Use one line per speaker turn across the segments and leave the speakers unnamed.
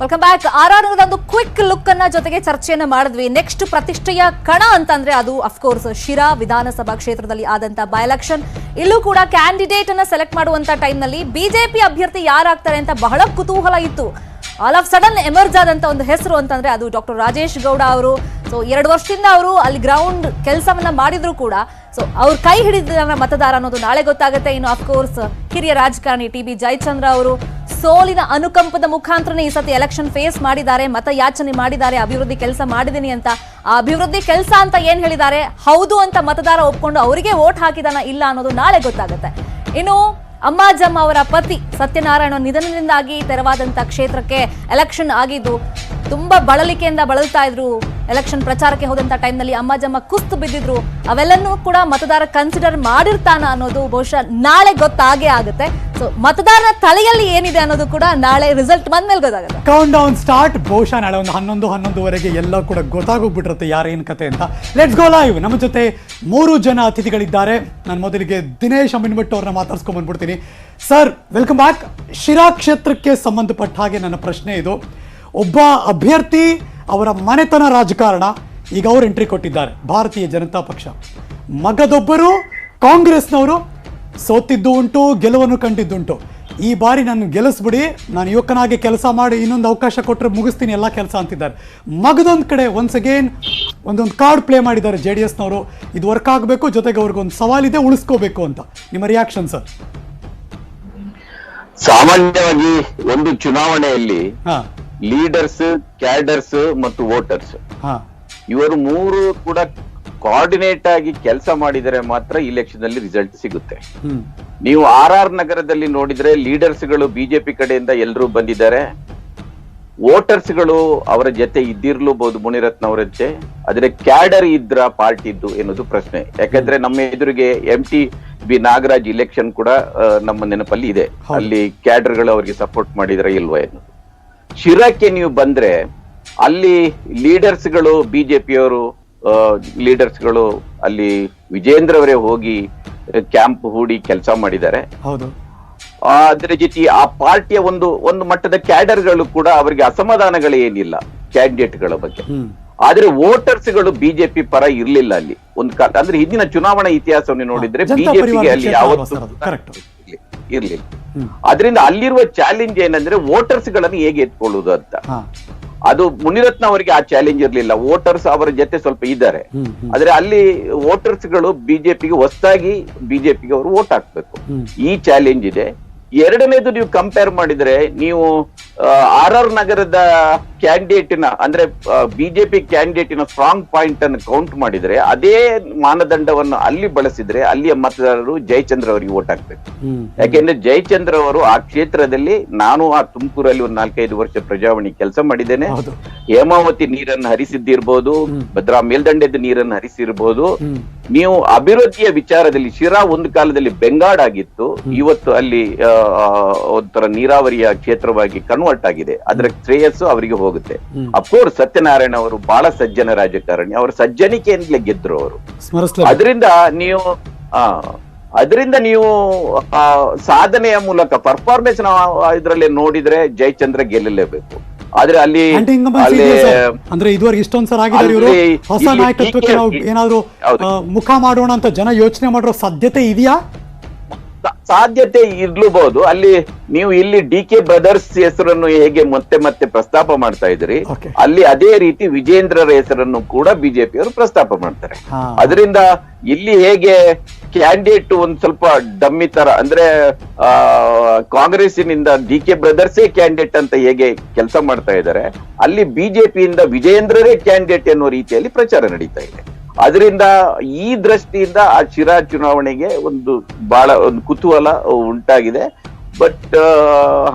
Welcome back R R ಒಂದು quick look ಅನ್ನ ಜೊತೆಗೆ ಚರ್ಚೆಯನ್ನ ಮಾಡಿದ್ವಿ. ನೆಕ್ಸ್ಟ್ ಪ್ರತಿಷ್ಠೆಯ ಕಣ ಅಂತಂದ್ರೆ ಅದು ಅಫ್ಕೋರ್ಸ್ ಶಿರಾ ವಿಧಾನಸಭಾ ಕ್ಷೇತ್ರದಲ್ಲಿ ಆದಂತ ಬೈ ಎಲೆಕ್ಷನ್ ಇಲ್ಲೂ ಕೂಡ ಕ್ಯಾಂಡಿಡೇಟ್ ಅನ್ನ ಸೆಲೆಕ್ಟ್ ಮಾಡುವಂತ ಟೈಮ್ನಲ್ಲಿ ಬಿಜೆಪಿ ಅಭ್ಯರ್ಥಿ ಯಾರಾಗ್ತಾರೆ ಅಂತ ಬಹಳ ಕುತೂಹಲ ಇತ್ತು. ಆಲ್ ಆಫ್ ಸಡನ್ ಎಮರ್ಜ್ ಆದಂತ ಒಂದು ಹೆಸರು ಅಂತಂದ್ರೆ ಅದು ಡಾಕ್ಟರ್ ರಾಜೇಶ್ ಗೌಡ ಅವರು. ಸೊ ಎರಡು ವರ್ಷದಿಂದ ಅವರು ಅಲ್ಲಿ ಗ್ರೌಂಡ್ ಕೆಲಸವನ್ನ ಮಾಡಿದ್ರು ಕೂಡ. ಸೊ ಅವ್ರ ಕೈ ಹಿಡಿದ ಮತದಾರ ಅನ್ನೋದು ನಾಳೆ ಗೊತ್ತಾಗುತ್ತೆ. ಇನ್ನು ಅಫ್ಕೋರ್ಸ್ ಹಿರಿಯ ರಾಜಕಾರಣಿ ಟಿ ಬಿ ಜಯಚಂದ್ರ ಅವರು. ಸೋಲಿನ ಅನುಕಂಪದ ಮುಖಾಂತರನೇ ಈ ಸತಿ ಎಲೆಕ್ಷನ್ ಫೇಸ್ ಮಾಡಿದ್ದಾರೆ ಮತ ಯಾಚನೆ ಮಾಡಿದ್ದಾರೆ, ಅಭಿವೃದ್ಧಿ ಕೆಲಸ ಮಾಡಿದ್ದೀನಿ ಅಂತ. ಆ ಅಭಿವೃದ್ಧಿ ಕೆಲಸ ಅಂತ ಏನ್ ಹೇಳಿದ್ದಾರೆ? ಹೌದು ಅಂತ ಮತದಾರ ಒಪ್ಕೊಂಡು ಅವರಿಗೆ ವೋಟ್ ಹಾಕಿದಾನ ಇಲ್ಲ ಅನ್ನೋದು ನಾಳೆ ಗೊತ್ತಾಗುತ್ತೆ. ಇನ್ನು ಅಮ್ಮಾಜಮ್ಮ ಅವರ ಪತಿ ಸತ್ಯನಾರಾಯಣ ನಿಧನದಿಂದಾಗಿ ತೆರವಾದಂತ ಕ್ಷೇತ್ರಕ್ಕೆ ಎಲೆಕ್ಷನ್ ಆಗಿದ್ದು ತುಂಬಾ ಬಳಲಿಕೆಯಿಂದ ಬಳಲ್ತಾ ಇದ್ರು. ಎಲೆಕ್ಷನ್ ಪ್ರಚಾರಕ್ಕೆ ಹೋದಂತ ಟೈಮ್ನಲ್ಲಿ ಅಮ್ಮಾಜಮ್ಮ ಕುಸ್ತು ಬಿದ್ದಿದ್ರು. ಅವೆಲ್ಲನೂ ಕೂಡ ಮತದಾರ ಕನ್ಸಿಡರ್ ಮಾಡಿರ್ತಾನ ಅನ್ನೋದು ಬಹುಶಃ ನಾಳೆ ಗೊತ್ತಾಗೇ ಆಗುತ್ತೆ. ಸೊ ಮತದಾರನ ತಲೆಯಲ್ಲಿ ಏನಿದೆ ಅನ್ನೋದು ಕೂಡ ನಾಳೆ ರಿಸಲ್ಟ್ ಬಂದ್ಮೇಲೆ ಗೊತ್ತಾಗುತ್ತೆ.
ಕೌಂಟ್ ಡೌನ್ ಸ್ಟಾರ್ಟ್ ಬಹುಶಃ ನಾಳೆ ಒಂದು ಹನ್ನೊಂದು, ಹನ್ನೊಂದುವರೆಗೆ ಎಲ್ಲ ಕೂಡ ಗೊತ್ತಾಗೋಗ್ಬಿಟ್ಟಿರುತ್ತೆ ಯಾರೇನು ಕತೆ ಅಂತ. ಲೆಟ್ಸ್ ಗೋ ಲೈವ್ ನಮ್ಮ ಜೊತೆ ಮೂರು ಜನ ಅತಿಥಿಗಳಿದ್ದಾರೆ. ನಾನು ಮೊದಲಿಗೆ ದಿನೇಶ್ ಅಮ್ಮಿನ್ಭಟ್ ಅವ್ರನ್ನ ಮಾತಾಡ್ಸ್ಕೊಂಡ್ ಬಂದ್ಬಿಡ್ತೀನಿ. ಸರ್ ವೆಲ್ಕಮ್ ಬ್ಯಾಕ್ ಶಿರಾ ಕ್ಷೇತ್ರಕ್ಕೆ ಸಂಬಂಧಪಟ್ಟ ಹಾಗೆ ನನ್ನ ಪ್ರಶ್ನೆ ಇದು. ಒಬ್ಬ ಅಭ್ಯರ್ಥಿ ಅವರ ಮನೆತನ ರಾಜಕಾರಣ ಈಗ ಅವರು ಎಂಟ್ರಿ ಕೊಟ್ಟಿದ್ದಾರೆ ಭಾರತೀಯ ಜನತಾ ಪಕ್ಷ. ಮಗದೊಬ್ಬರು ಕಾಂಗ್ರೆಸ್ನವರು ಸೋತಿದ್ದು ಉಂಟು ಗೆಲುವನ್ನು ಕಂಡಿದ್ದುಂಟು. ಈ ಬಾರಿ ನಾನು ಗೆಲ್ಲಿಸ್ಬಿಡಿ ನಾನು ಯುವಕನಾಗಿ ಕೆಲಸ ಮಾಡಿ ಇನ್ನೊಂದು ಅವಕಾಶ ಕೊಟ್ಟರೆ ಮುಗಿಸ್ತೀನಿ ಎಲ್ಲ ಕೆಲಸ ಅಂತಿದ್ದಾರೆ. ಮಗದೊಂದು ಕಡೆ ಒನ್ಸ್ ಅಗೇನ್ ಒಂದೊಂದು ಕಾರ್ಡ್ ಪ್ಲೇ ಮಾಡಿದ್ದಾರೆ ಜೆ ಡಿ ಎಸ್ನವರು. ಇದು ವರ್ಕ್ ಆಗಬೇಕು ಜೊತೆಗೆ ಅವ್ರಿಗೊಂದು ಸವಾಲಿದೆ ಉಳಿಸ್ಕೋಬೇಕು ಅಂತ. ನಿಮ್ಮ ರಿಯಾಕ್ಷನ್ ಸರ್
ಸಾಮಾನ್ಯವಾಗಿ ಒಂದು ಚುನಾವಣೆಯಲ್ಲಿ
ಹಾಂ.
ಲೀಡರ್ಸ್ ಕ್ಯಾಡರ್ಸ್ ಮತ್ತು ವೋಟರ್ಸ್ ಇವರು ಮೂರು ಕೂಡ ಕೋಆರ್ಡಿನೇಟ್ ಆಗಿ ಕೆಲಸ ಮಾಡಿದರೆ ಮಾತ್ರ ಇಲೆಕ್ಷನ್ ಅಲ್ಲಿ ರಿಸಲ್ಟ್ ಸಿಗುತ್ತೆ. ನೀವು ಆರ್ ಆರ್ ನಗರದಲ್ಲಿ ನೋಡಿದ್ರೆ ಲೀಡರ್ಸ್ಗಳು ಬಿಜೆಪಿ ಕಡೆಯಿಂದ ಎಲ್ಲರೂ ಬಂದಿದ್ದಾರೆ. ವೋಟರ್ಸ್ಗಳು ಅವರ ಜೊತೆ ಇದ್ದಿರ್ಲೂಬಹುದು ಮುನಿರತ್ನ ಅವರ ಜೊತೆ ಆದ್ರೆ ಕ್ಯಾಡರ್ ಇದ್ರ ಪಾರ್ಟಿದ್ದು ಎನ್ನುವುದು ಪ್ರಶ್ನೆ. ಯಾಕಂದ್ರೆ ನಮ್ಮ ಎದುರಿಗೆ M T B Nagaraj election ಕೂಡ ನಮ್ಮ ನೆನಪಲ್ಲಿ ಇದೆ. ಅಲ್ಲಿ ಕ್ಯಾಡರ್ಗಳು ಅವರಿಗೆ ಸಪೋರ್ಟ್ ಮಾಡಿದ್ರ ಇಲ್ವಾ ಎನ್ನುವುದು. ಶಿರಾಕ್ಕೆ ನೀವು ಬಂದ್ರೆ ಅಲ್ಲಿ ಲೀಡರ್ಸ್ಗಳು ಬಿಜೆಪಿಯವರು ಲೀಡರ್ಸ್ಗಳು ಅಲ್ಲಿ ವಿಜೇಂದ್ರ ಅವರೇ ಹೋಗಿ ಕ್ಯಾಂಪ್ ಹೂಡಿ ಕೆಲಸ ಮಾಡಿದ್ದಾರೆ. ಅದರ ಜೊತೆ ಆ ಪಾರ್ಟಿಯ ಒಂದು ಒಂದು ಮಟ್ಟದ ಕ್ಯಾಡರ್ಗಳು ಕೂಡ ಅವರಿಗೆ ಅಸಮಾಧಾನಗಳು ಏನಿಲ್ಲ ಕ್ಯಾಂಡಿಡೇಟ್ಗಳ ಬಗ್ಗೆ ಆದ್ರೆ ವೋಟರ್ಸ್ಗಳು ಬಿಜೆಪಿ ಪರ ಇರ್ಲಿಲ್ಲ ಅಲ್ಲಿ. ಒಂದು ಅಂದ್ರೆ ಹಿಂದಿನ ಚುನಾವಣಾ ಇತಿಹಾಸವನ್ನು ನೋಡಿದ್ರೆ ಬಿಜೆಪಿಗೆ ಅಲ್ಲಿ ಯಾವತ್ತೂ
Correct.
ಇರ್ಲಿಲ್ಲ ಅದರಿಂದ ಅಲ್ಲಿರುವ ಚಾಲೆಂಜ್ ಏನಂದ್ರೆ ವೋಟರ್ಸ್ಗಳನ್ನು ಹೇಗೆ ಎತ್ಕೊಳ್ಳುವುದು ಅಂತ. ಅದು ಮುನಿರತ್ನ ಅವರಿಗೆ ಆ ಚಾಲೆಂಜ್ ಇರ್ಲಿಲ್ಲ. ವೋಟರ್ಸ್ ಅವರ ಜೊತೆ ಸ್ವಲ್ಪ ಇದ್ದಾರೆ. ಆದ್ರೆ ಅಲ್ಲಿ ವೋಟರ್ಸ್ಗಳು ಬಿಜೆಪಿಗೆ ಹೊಸದಾಗಿ ಬಿಜೆಪಿಗೆ ಅವರು ವೋಟ್ ಹಾಕ್ಬೇಕು. ಈ ಚಾಲೆಂಜ್ ಇದೆ. ಎರಡನೇದು ನೀವು ಕಂಪೇರ್ ಮಾಡಿದ್ರೆ ನೀವು ಆರ್ ಆರ್ ನಗರದ ಕ್ಯಾಂಡಿಡೇಟಿನ ಅಂದ್ರೆ ಬಿಜೆಪಿ ಕ್ಯಾಂಡಿಡೇಟಿನ ಸ್ಟ್ರಾಂಗ್ ಪಾಯಿಂಟ್ ಅನ್ನು ಕೌಂಟ್ ಮಾಡಿದ್ರೆ ಅದೇ ಮಾನದಂಡವನ್ನು ಅಲ್ಲಿ ಬಳಸಿದ್ರೆ ಅಲ್ಲಿಯ ಮತದಾರರು ಜಯಚಂದ್ರ ಅವರಿಗೆ ವೋಟ್ ಹಾಕ್ಬೇಕು. ಯಾಕೆಂದ್ರೆ ಜಯಚಂದ್ರ ಅವರು ಆ ಕ್ಷೇತ್ರದಲ್ಲಿ ನಾನು ಆ ತುಮಕೂರಲ್ಲಿ ಒಂದು ನಾಲ್ಕೈದು ವರ್ಷ ಪ್ರಜಾವಣಿ ಕೆಲಸ ಮಾಡಿದ್ದೇನೆ. ಹೇಮಾವತಿ ನೀರನ್ನು ಹರಿಸಿದ್ದಿರ್ಬೋದು ಭದ್ರಾ ಮೇಲ್ದಂಡೆದ ನೀರನ್ನು ಹರಿಸಿರ್ಬೋದು. ನೀವು ಅಭಿವೃದ್ಧಿಯ ವಿಚಾರದಲ್ಲಿ ಶಿರಾ ಒಂದು ಕಾಲದಲ್ಲಿ ಬೆಂಗಾಡಾಗಿತ್ತು ಇವತ್ತು ಅಲ್ಲಿ ಒಂಥರ ನೀರಾವರಿಯ ಕ್ಷೇತ್ರವಾಗಿ ಕನ್ವರ್ಟ್ ಆಗಿದೆ. ಅದರ ಶ್ರೇಯಸ್ಸು ಅವರಿಗೆ ಹೋಗುತ್ತೆ
ಹ್ಮ್.
ಅಫ್ಕೋರ್ಸ್ ಸತ್ಯನಾರಾಯಣ ಅವರು ಬಹಳ ಸಜ್ಜನ ರಾಜಕಾರಣಿ. ಅವರ ಸಜ್ಜನಿಕೆಯಿಂದಲೇ ಗೆದ್ರು ಅವರು. ಅದರಿಂದ ನೀವು ಅದರಿಂದ ನೀವು ಸಾಧನೆಯ ಮೂಲಕ ಪರ್ಫಾರ್ಮೆನ್ಸ್ ಇದರಲ್ಲಿ ನೋಡಿದ್ರೆ ಜಯಚಂದ್ರ ಗೆಲ್ಲಲೇಬೇಕು. ಆದ್ರೆ ಅಲ್ಲಿ?
ಅಂದ್ರೆ ಇದುವರೆಗೆ ಇಷ್ಟೊಂದ್ ಸರ್ ಆಗಿದ್ದಾರೆ ಇವರು. ಹೊಸ ನಾಯಕತ್ವಕ್ಕೆ ನಾವು ಏನಾದ್ರು ಮುಖ ಮಾಡೋಣ ಅಂತ ಜನ ಯೋಚನೆ ಮಾಡಿರೋ ಸಾಧ್ಯತೆ ಇದೆಯಾ?
ಸಾಧ್ಯತೆ ಇರ್ಲೂಬಹುದು. ಅಲ್ಲಿ ನೀವು ಇಲ್ಲಿ ಡಿ ಕೆ ಬ್ರದರ್ಸ್ ಹೆಸರನ್ನು ಹೇಗೆ ಮತ್ತೆ ಮತ್ತೆ ಪ್ರಸ್ತಾಪ ಮಾಡ್ತಾ ಇದ್ರಿ ಅಲ್ಲಿ ಅದೇ ರೀತಿ ವಿಜೇಂದ್ರರ ಹೆಸರನ್ನು ಕೂಡ ಬಿಜೆಪಿಯವರು ಪ್ರಸ್ತಾಪ ಮಾಡ್ತಾರೆ. ಅದರಿಂದ ಇಲ್ಲಿ ಹೇಗೆ ಕ್ಯಾಂಡಿಡೇಟ್ ಒಂದ್ ಸ್ವಲ್ಪ ಡಮ್ಮಿ ತರ ಅಂದ್ರೆ ಆ ಕಾಂಗ್ರೆಸ್ಸಿನಿಂದ ಡಿ ಕೆ ಬ್ರದರ್ಸೇ ಕ್ಯಾಂಡಿಡೇಟ್ ಅಂತ ಹೇಗೆ ಕೆಲಸ ಮಾಡ್ತಾ ಇದ್ದಾರೆ ಅಲ್ಲಿ ಬಿಜೆಪಿಯಿಂದ ವಿಜೇಂದ್ರರೇ ಕ್ಯಾಂಡಿಡೇಟ್ ಎನ್ನುವ ರೀತಿಯಲ್ಲಿ ಪ್ರಚಾರ ನಡೀತಾ ಇದೆ. ಅದರಿಂದ ಈ ದೃಷ್ಟಿಯಿಂದ ಆ ಶಿರಾ ಚುನಾವಣೆಗೆ ಒಂದು ಬಹಳ ಒಂದು ಕುತೂಹಲ ಉಂಟಾಗಿದೆ. ಬಟ್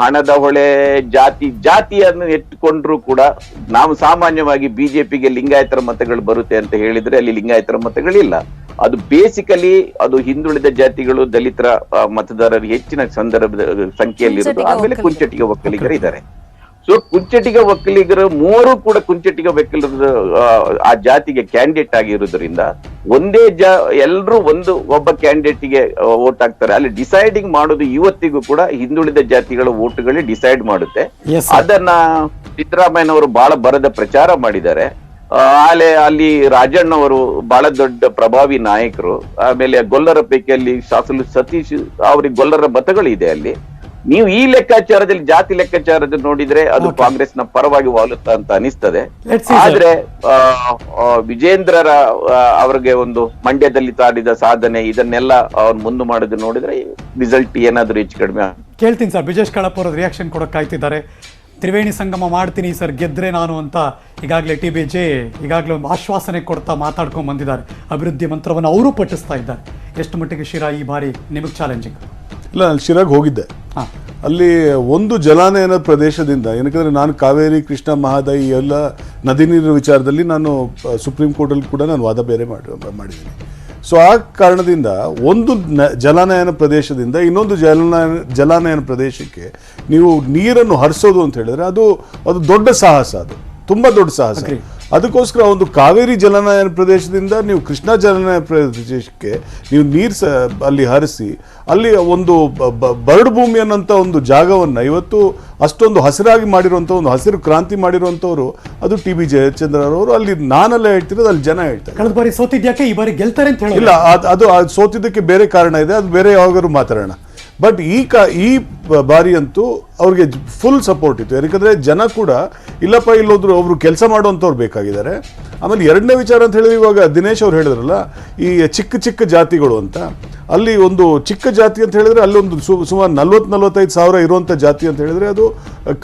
ಹಣದ ಹೊಳೆ ಜಾತಿ ಜಾತಿಯನ್ನು ಎತ್ತುಕೊಂಡ್ರು ಕೂಡ ನಾವು ಸಾಮಾನ್ಯವಾಗಿ ಬಿಜೆಪಿಗೆ ಲಿಂಗಾಯತರ ಮತಗಳು ಬರುತ್ತೆ ಅಂತ ಹೇಳಿದ್ರೆ ಅಲ್ಲಿ ಲಿಂಗಾಯತರ ಮತಗಳಿಲ್ಲ. ಅದು ಬೇಸಿಕಲಿ ಅದು ಹಿಂದುಳಿದ ಜಾತಿಗಳು ದಲಿತರ ಮತದಾರರು ಹೆಚ್ಚಿನ ಸಂದರ್ಭದ ಸಂಖ್ಯೆಯಲ್ಲಿರೋದು. ಆಮೇಲೆ. ಕುಂಚಟಿಗೆ ಒಕ್ಕಲಿಗರು ಇದ್ದಾರೆ. ಸೊ ಕುಂಚಟಿಗ ಒಕ್ಕಲಿಗರು ಮೂವರು ಕೂಡ ಕುಂಚಟಿಗ ಒಕ್ಕಲಿಗರು ಆ, ಜಾತಿಗೆ ಕ್ಯಾಂಡಿಡೇಟ್ ಆಗಿರೋದ್ರಿಂದ ಒಂದೇ ಜಾ ಎಲ್ಲರೂ ಒಂದು ಒಬ್ಬ ಕ್ಯಾಂಡಿಡೇಟ್ಗೆ ವೋಟ್ ಹಾಕ್ತಾರೆ. ಅಲ್ಲಿ ಡಿಸೈಡಿಂಗ್ ಮಾಡೋದು ಇವತ್ತಿಗೂ ಕೂಡ ಹಿಂದುಳಿದ ಜಾತಿಗಳ ವೋಟ್ಗಳೇ ಡಿಸೈಡ್ ಮಾಡುತ್ತೆ. ಅದನ್ನ ಸಿದ್ದರಾಮಯ್ಯನವರು ಬಹಳ ಬರದ ಪ್ರಚಾರ ಮಾಡಿದ್ದಾರೆ. ಆಲೆ ಅಲ್ಲಿ ರಾಜಣ್ಣ ಅವರು ಬಹಳ ದೊಡ್ಡ ಪ್ರಭಾವಿ ನಾಯಕರು. ಆಮೇಲೆ ಗೊಲ್ಲರ ಪೈಕಿಯಲ್ಲಿ ಶಾಸನ ಸತೀಶ್ ಅವ್ರಿಗೆ ಗೊಲ್ಲರ ಮತಗಳಿದೆ ಅಲ್ಲಿ. ನೀವು ಈ ಲೆಕ್ಕಾಚಾರದಲ್ಲಿ ಜಾತಿ ಲೆಕ್ಕಾಚಾರದಲ್ಲಿ ನೋಡಿದ್ರೆ ಅದು ಕಾಂಗ್ರೆಸ್ನ ಪರವಾಗಿ ವಾಲುತ್ತ ಅಂತ ಅನಿಸ್ತದೆ. ಆದ್ರೆ ವಿಜೇಂದ್ರರ ಅವ್ರಿಗೆ ಒಂದು ಮಂಡ್ಯದಲ್ಲಿ ತಾಡಿದ ಸಾಧನೆ ಇದನ್ನೆಲ್ಲ ಅವ್ರು ಮುಂದೆ ಮಾಡೋದು ನೋಡಿದ್ರೆ ರಿಸಲ್ಟ್ ಏನಾದ್ರೂ ಹೆಚ್ಚು ಕಡಿಮೆ
ಕೇಳ್ತೀನಿ ಸರ್ ಬ್ರಿಜೇಶ್ ಕಳಪ್ ಅವರ ರಿಯಾಕ್ಷನ್ ಕೊಡಕ್ ಕಾಯ್ತಿದ್ದಾರೆ. ತ್ರಿವೇಣಿ ಸಂಗಮ ಮಾಡ್ತೀನಿ ಸರ್ ಗೆದ್ರೆ ನಾನು ಅಂತ ಈಗಾಗಲೇ ಟಿ ಬಿ ಜೆ ಈಗಾಗಲೇ ಒಂದು ಆಶ್ವಾಸನೆ ಕೊಡ್ತಾ ಮಾತಾಡ್ಕೊಂಡು ಬಂದಿದ್ದಾರೆ. ಅಭಿವೃದ್ಧಿ ಮಂತ್ರವನ್ನು ಅವರು ಪಠಿಸ್ತಾ ಇದ್ದಾರೆ. ಎಷ್ಟು ಮಟ್ಟಿಗೆ ಶಿರಾ ಈ ಬಾರಿ ನಿಮಗೆ ಚಾಲೆಂಜಿಂಗ್
ಇಲ್ಲ ನಾನು ಶಿರಾಗ್ ಹೋಗಿದ್ದೆ. ಅಲ್ಲಿ ಒಂದು ಜಲಾನಯನ ಪ್ರದೇಶದಿಂದ ಏನಕ್ಕಂದ್ರೆ ನಾನು ಕಾವೇರಿ ಕೃಷ್ಣ ಮಹಾದಾಯಿ ಎಲ್ಲ ನದಿ ನೀರಿನ ವಿಚಾರದಲ್ಲಿ ನಾನು ಸುಪ್ರೀಂ ಕೋರ್ಟಲ್ಲಿ ಕೂಡ ನಾನು ವಾದ ಬೇರೆ ಮಾಡಿ ಮಾಡಿದ್ದೀನಿ. ಸೊ ಆ ಕಾರಣದಿಂದ ಒಂದು ನ- ಜಲಾನಯನ ಪ್ರದೇಶದಿಂದ ಇನ್ನೊಂದು ಜಲಾನಯನ ಜಲಾನಯನ ಪ್ರದೇಶಕ್ಕೆ ನೀವು ನೀರನ್ನು ಹರಿಸೋದು ಅಂತ ಹೇಳಿದ್ರೆ ಅದು ಅದು ದೊಡ್ಡ ಸಾಹಸ ಅದು. ತುಂಬ ದೊಡ್ಡ ಸಾಹಸ. ಅದಕ್ಕೋಸ್ಕರ ಒಂದು ಕಾವೇರಿ ಜಲನಯನ ಪ್ರದೇಶದಿಂದ ನೀವು ಕೃಷ್ಣ ಜಲನಯನ ಪ್ರದೇಶಕ್ಕೆ ನೀವು ನೀರು ಸ ಅಲ್ಲಿ ಹರಿಸಿ ಅಲ್ಲಿ ಒಂದು ಬರಡು ಭೂಮಿ ಅನ್ನೋಂಥ ಒಂದು ಜಾಗವನ್ನು ಇವತ್ತು ಅಷ್ಟೊಂದು ಹಸಿರಾಗಿ ಮಾಡಿರುವಂಥ ಒಂದು ಹಸಿರು ಕ್ರಾಂತಿ ಮಾಡಿರುವಂಥವ್ರು ಅದು ಟಿ ಬಿ ಜಯಚಂದ್ರರವರು. ಅಲ್ಲಿ ನಾನೆಲ್ಲ ಹೇಳ್ತಿರೋದು ಅಲ್ಲಿ ಜನ ಹೇಳ್ತಾರೆ.
ಕಳೆದ ಬಾರಿ ಸೋತಿದ್ಯಾಕೆ ಈ ಬಾರಿ ಗೆಲ್ತಾರೆ ಅಂತ ಹೇಳಿ
ಇಲ್ಲ ಅದು ಅದು ಸೋತಿದ್ದಕ್ಕೆ ಬೇರೆ ಕಾರಣ ಇದೆ ಅದು ಬೇರೆ ಯಾವಾಗಾದ್ರೂ ಮಾತಾಡೋಣ. ಬಟ್ ಈ ಕಾ ಈ ಬಾರಿಯಂತೂ ಬಾರಿ ಅಂತೂ ಅವ್ರಿಗೆ ಫುಲ್ ಸಪೋರ್ಟ್ ಇತ್ತು. ಯಾಕಂದರೆ ಜನ ಕೂಡ ಇಲ್ಲಪ್ಪ ಇಲ್ಲೋದ್ರು ಅವರು ಕೆಲಸ ಮಾಡುವಂಥವ್ರು ಬೇಕಾಗಿದ್ದಾರೆ. ಆಮೇಲೆ ಎರಡನೇ ವಿಚಾರ ಅಂತ ಹೇಳಿದ್ರೆ ಇವಾಗ ದಿನೇಶ್ ಅವ್ರು ಹೇಳಿದ್ರಲ್ಲ ಈ ಚಿಕ್ಕ ಚಿಕ್ಕ ಜಾತಿಗಳು ಅಂತ. ಅಲ್ಲಿ ಒಂದು ಚಿಕ್ಕ ಜಾತಿ ಅಂತ ಹೇಳಿದ್ರೆ ಅಲ್ಲಿ ಒಂದು ಸು ಸುಮಾರು ನಲ್ವತ್ತು ನಲ್ವತ್ತೈದು ಸಾವಿರ ಇರುವಂಥ ಜಾತಿ ಅಂತ ಹೇಳಿದ್ರೆ ಅದು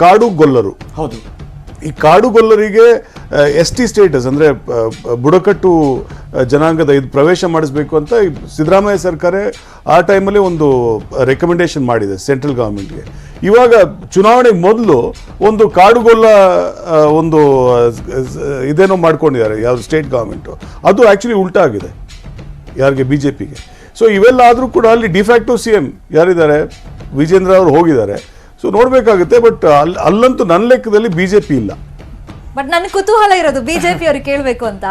ಕಾಡು ಗೊಲ್ಲರು.
ಹೌದು.
ಈ ಕಾಡುಗೊಲ್ಲರಿಗೆ ಎಸ್ ಟಿ ಸ್ಟೇಟಸ್ ಅಂದರೆ ಬುಡಕಟ್ಟು ಜನಾಂಗದ ಇದು ಪ್ರವೇಶ ಮಾಡಿಸ್ಬೇಕು ಅಂತ ಸಿದ್ದರಾಮಯ್ಯ ಸರ್ಕಾರ ಆ ಟೈಮಲ್ಲಿ ಒಂದು ರೆಕಮೆಂಡೇಶನ್ ಮಾಡಿದೆ ಸೆಂಟ್ರಲ್ ಗೌರ್ಮೆಂಟ್ಗೆ ಇವಾಗ ಚುನಾವಣೆಗೆ ಮೊದಲು ಒಂದು ಕಾಡುಗೊಲ್ಲ ಒಂದು ಇದೇನೋ ಮಾಡ್ಕೊಂಡಿದ್ದಾರೆ ಯಾವ ಸ್ಟೇಟ್ ಗೌರ್ಮೆಂಟು ಅದು ಆ್ಯಕ್ಚುಲಿ ಉಲ್ಟಾ ಆಗಿದೆ, ಯಾರಿಗೆ ಬಿ ಜೆ ಪಿಗೆ ಸೊ ಇವೆಲ್ಲ ಆದರೂ ಕೂಡ ಅಲ್ಲಿ ಡಿಫ್ಯಾಕ್ಟೋ ಸಿ ಎಂ ಯಾರಿದ್ದಾರೆ? ವಿಜೇಂದ್ರ ಅವರು ಹೋಗಿದ್ದಾರೆ. ಸೊ ನೋಡಬೇಕಾಗುತ್ತೆ ಬಟ್ ಅಲ್ಲಿ ಅಲ್ಲಂತೂ ನನ್ನ ಲೆಕ್ಕದಲ್ಲಿ ಬಿ ಜೆ ಪಿ ಇಲ್ಲ.
ಬಟ್ ನನ್ನ ಕುತೂಹಲ ಇರೋದು ಬಿಜೆಪಿ ಅವ್ರಿಗೆ ಕೇಳಬೇಕು ಅಂತ.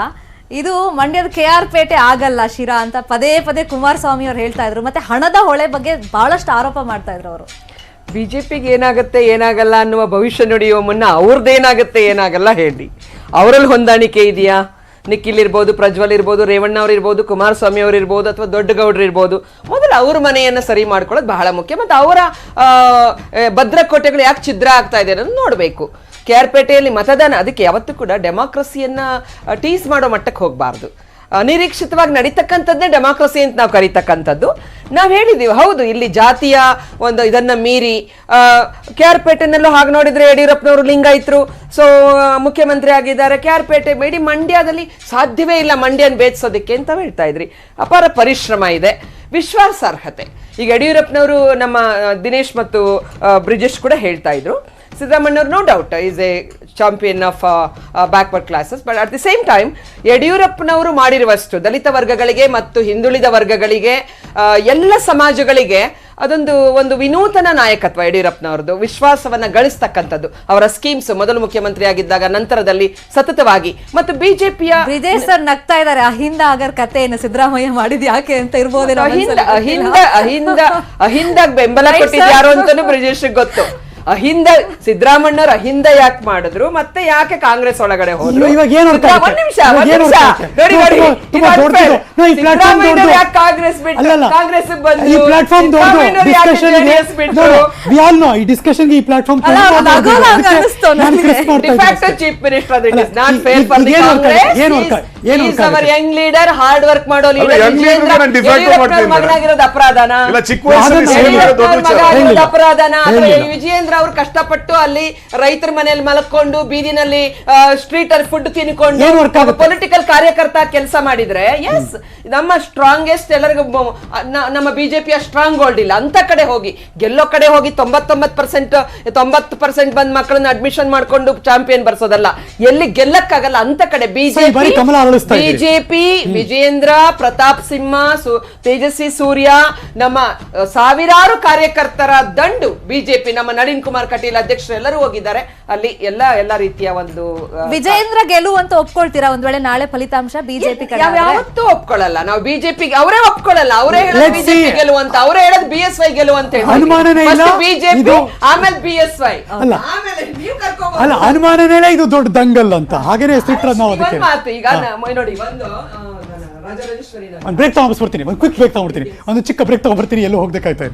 ಇದು ಮಂಡ್ಯದ ಕೆ ಆರ್ ಪೇಟೆ ಆಗಲ್ಲ ಶಿರಾ ಅಂತ ಪದೇ ಪದೇ ಕುಮಾರಸ್ವಾಮಿ ಅವ್ರು ಹೇಳ್ತಾ ಇದ್ರು. ಮತ್ತೆ ಹಣದ ಹೊಳೆ ಬಗ್ಗೆ ಬಹಳಷ್ಟು ಆರೋಪ ಮಾಡ್ತಾ ಇದ್ರು ಅವರು.
ಬಿಜೆಪಿಗೆ ಏನಾಗುತ್ತೆ, ಏನಾಗಲ್ಲ ಅನ್ನುವ ಭವಿಷ್ಯ ನುಡಿಯುವ ಮುನ್ನ ಅವ್ರದ್ದೇನಾಗುತ್ತೆ ಏನಾಗಲ್ಲ ಹೇಳಿ ಅವರಲ್ಲಿ ಹೊಂದಾಣಿಕೆ ಇದೆಯಾ? ನಿಖಿಲ್ ಇರ್ಬೋದು, ಪ್ರಜ್ವಲ್ ಇರ್ಬೋದು, ರೇವಣ್ಣ ಅವ್ರು ಇರ್ಬೋದು, ಕುಮಾರಸ್ವಾಮಿ ಅವ್ರು ಇರ್ಬೋದು, ಅಥವಾ ದೊಡ್ಡ ಗೌಡ್ರು ಇರ್ಬೋದು. ಮೊದಲು ಅವ್ರ ಮನೆಯನ್ನು ಸರಿ ಮಾಡ್ಕೊಳ್ಳೋದು ಬಹಳ ಮುಖ್ಯ. ಮತ್ತು ಅವರ ಭದ್ರಕೋಟೆಗಳು ಯಾಕೆ ಛಿದ್ರ ಆಗ್ತಾ ಇದೆ ಅನ್ನೋದು ನೋಡಬೇಕು. ಕೆ ಆರ್ ಪೇಟೆಯಲ್ಲಿ ಮತದಾನ. ಅದಕ್ಕೆ ಯಾವತ್ತೂ ಕೂಡ ಡೆಮಾಕ್ರಸಿಯನ್ನ ಟೀಸ್ ಮಾಡೋ ಮಟ್ಟಕ್ಕೆ ಹೋಗಬಾರ್ದು. ಅನಿರೀಕ್ಷಿತವಾಗಿ ನಡೀತಕ್ಕಂಥದ್ದೇ ಡೆಮಾಕ್ರಸಿ ಅಂತ ನಾವು ಕರೀತಕ್ಕಂಥದ್ದು. ನಾವು ಹೇಳಿದ್ದೀವಿ ಹೌದು, ಇಲ್ಲಿ ಜಾತಿಯ ಒಂದು ಇದನ್ನ ಮೀರಿ ಕೆ ಆರ್ ಪೇಟೆನಲ್ಲೂ ಹಾಗೆ ನೋಡಿದ್ರೆ ಯಡಿಯೂರಪ್ಪನವರು ಲಿಂಗಾಯಿತರು. ಸೊ ಮುಖ್ಯಮಂತ್ರಿ ಆಗಿದ್ದಾರೆ ಕೆ ಆರ್ ಪೇಟೆ ಮೇಡಿ ಮಂಡ್ಯದಲ್ಲಿ ಸಾಧ್ಯವೇ ಇಲ್ಲ ಮಂಡ್ಯನ ಬೇಯಿಸೋದಕ್ಕೆ ಅಂತ ಹೇಳ್ತಾ ಇದ್ರಿ. ಅಪಾರ ಪರಿಶ್ರಮ ಇದೆ. ವಿಶ್ವಾಸಾರ್ಹತೆ. ಈಗ ಯಡಿಯೂರಪ್ಪನವರು ನಮ್ಮ ದಿನೇಶ್ ಮತ್ತು ಬ್ರಿಜೇಶ್ ಕೂಡ ಹೇಳ್ತಾ ಇದ್ರು. ಸಿದ್ದರಾಮಣ್ಣವ್ರು no doubt is a champion of backward classes but at the same time ಯಡಿಯೂರಪ್ಪನವರು ಮಾಡಿರುವಷ್ಟು ದಲಿತ ವರ್ಗಗಳಿಗೆ ಮತ್ತು ಹಿಂದುಳಿದ ವರ್ಗಗಳಿಗೆ ಎಲ್ಲ ಸಮಾಜಗಳಿಗೆ ಅದೊಂದು ಒಂದು ವಿನೂತನ ನಾಯಕತ್ವ ಯಡಿಯೂರಪ್ಪನವ್ರದ್ದು ವಿಶ್ವಾಸವನ್ನ ಗಳಿಸ್ತಕ್ಕಂಥದ್ದು ಅವರ ಸ್ಕೀಮ್ಸ್ ಮೊದಲು ಮುಖ್ಯಮಂತ್ರಿ ಆಗಿದ್ದಾಗ ನಂತರದಲ್ಲಿ ಸತತವಾಗಿ ಮತ್ತು ಬಿಜೆಪಿಯ
ವಿಜಯ್ ಸರ್ ನಗ್ತಾ ಇದ್ದಾರೆ ಅಹಿಂದ ಆಗರ್ ಕಥೆಯನ್ನು ಸಿದ್ದರಾಮಯ್ಯ ಮಾಡಿದ್ ಯಾಕೆ ಅಂತ ಇರ್ಬೋದು
ಅಹಿಂದ ಅಹಿಂದ. ಅಹಿಂದ ಬೆಂಬಲ
Right,
ಕೊಟ್ಟಿದ್ದು
sir.
ಯಾರು ಅಂತಾನು ಬ್ರಿಜೇಶ್ ಗೊತ್ತು ಅಹಿಂದ ಸಿದ್ದರಾಮಣ್ಣರ ಅಹಿಂದ ಯಾಕೆ ಮಾಡಿದ್ರು ಮತ್ತೆ ಯಾಕೆ ಕಾಂಗ್ರೆಸ್ ಒಳಗಡೆ ಹೋದ್ರು?
ಇವಾಗ- ಏನ್
ಒಂದ್ ನಿಮಿಷ ಒಂದ್ ನಿಮಿಷ. ನೋಡಿ ಸಿದ್ದರಾಮಯ್ಯನವ್ರು ಯಾಕೆ ಕಾಂಗ್ರೆಸ್ ಬಿಟ್ಟು. ಕಾಂಗ್ರೆಸ್ ಬಂದ್ರು
ಈ ಪ್ಲಾಟ್ಫಾರ್ಮ್ ವಿ ಆಲ್ ನೋ ಈ ಡಿಸ್ಕಷನ್ ಈ ಪ್ಲಾಟ್ಫಾರ್ಮ್
ಚೀಫ್ ಮಿನಿಸ್ಟರ್ ಅದು it is not fair for the
ಏನ್ ಹೊರ್ಟಾಗುತ್ತೆ?
ಕಾಂಗ್ರೆಸ್
ಏನ್
is our young leader hard work ಮಾಡೋ. ಮಗನಾಗಿರೋದು ಅಪರಾಧನ? ಅಪರಾಧನ? ವಿಜಯೇಂದ್ರ ಅವರು ಕಷ್ಟಪಟ್ಟು ಅಲ್ಲಿ ರೈತರ ಮನೆಯಲ್ಲಿ ಮಲಕೊಂಡು ಬೀದಿನಲ್ಲಿ ಸ್ಟ್ರೀಟ್ ಅಲ್ಲಿ ಫುಡ್ ತಿನ್ಕೊಂಡು ಪೊಲಿಟಿಕಲ್ ಕಾರ್ಯಕರ್ತ ಕೆಲಸ ಮಾಡಿದ್ರೆ ಎಸ್ ನಮ್ಮ ಸ್ಟ್ರಾಂಗೆಸ್ಟ್ ಎಲ್ಲರಿಗೂ ನಮ್ಮ ಬಿಜೆಪಿಯ ಸ್ಟ್ರಾಂಗ್ ಹೋಲ್ಡ್ ಇಲ್ಲ. ಅಂತ ಕಡೆ ಹೋಗಿ ಗೆಲ್ಲೋ ಕಡೆ ಹೋಗಿ ತೊಂಬತ್ತೊಂಬತ್ತು ಪರ್ಸೆಂಟ್ ತೊಂಬತ್ತು ಪರ್ಸೆಂಟ್ ಬಂದ್ ಮಕ್ಕಳನ್ನ ಅಡ್ಮಿಷನ್ ಮಾಡ್ಕೊಂಡು ಚಾಂಪಿಯನ್ ಬರ್ಸೋದಲ್ಲ. ಎಲ್ಲಿ ಗೆಲ್ಲಕ್ಕಾಗಲ್ಲ? ಅಂತ ಕಡೆ ಬಿಜೆಪಿ ಬಿಜೆಪಿ ವಿಜೇಂದ್ರ ಪ್ರತಾಪ್ ಸಿಂಹ ತೇಜಸ್ವಿ ಸೂರ್ಯ ನಮ್ಮ ಸಾವಿರಾರು ಕಾರ್ಯಕರ್ತರ ದಂಡು ಬಿಜೆಪಿ ನಮ್ಮ ನಳಿನ್ ಕುಮಾರ್ ಕಟೀಲ್ ಅಧ್ಯಕ್ಷರು ಎಲ್ಲರೂ ಹೋಗಿದ್ದಾರೆ. ಅಲ್ಲಿ ಎಲ್ಲ ಎಲ್ಲ ರೀತಿಯ ಒಂದು ವಿಜೇಂದ್ರ
ವಿಜಯೇಂದ್ರ ಗೆಲುವು ಅಂತ ಒಪ್ಕೊಳ್ತೀರಾ? ಒಂದ್ ವೇಳೆ ನಾಳೆ ಫಲಿತಾಂಶ ಬಿಜೆಪಿ?
ಯಾವತ್ತೂ ಒಪ್ಕೊಳ್ಳಲ್ಲ ನಾವು ಬಿಜೆಪಿ ಅವರೇ ಒಪ್ಕೊಳ್ಳಲ್ಲ ಅವರೇ ಹೇಳೋದು. ಬಿಜೆಪಿ ಗೆಲುವಂತ ಅವರೇ ಹೇಳೋದು ಬಿ ಎಸ್ ವೈ
ಇಲ್ಲ.
ಬಿಜೆಪಿ ಆಮೇಲೆ ಬಿ ಎಸ್ ವೈ.
ಅಲ್ಲ.
ಆಮೇಲೆ ನೀವು ಕರ್ಕೊಂಡ್
ಅಲ್ಲ ಅನುಮಾನನೇ ಇದು ದೊಡ್ಡ ದಂಗಲ್ ಅಂತ. ಹಾಗೇನೆ ನಾವು ಅದಕ್ಕೆ.
ಒಂದ್ ಮಾತು ಈಗ ನೋಡಿ ಒಂದು ರಾಜರಾಜೇಶ್ವರಿ
ಬ್ರೇಕ್ ತಗೊಂಡ್ಬಿಡ್ತೀನಿ ಒಂದು ಕ್ವಿಕ್ ಬ್ರೇಕ್ ತಗೊಂಡ್ಬಿಡ್ತೀನಿ. ಒಂದು ಚಿಕ್ಕ ಬ್ರೇಕ್ ತಗೊಂಡ್ಬಿಡ್ತೀನಿ ಎಲ್ಲೂ ಹೋಗ್ಬೇಕಾಯ್ತಾ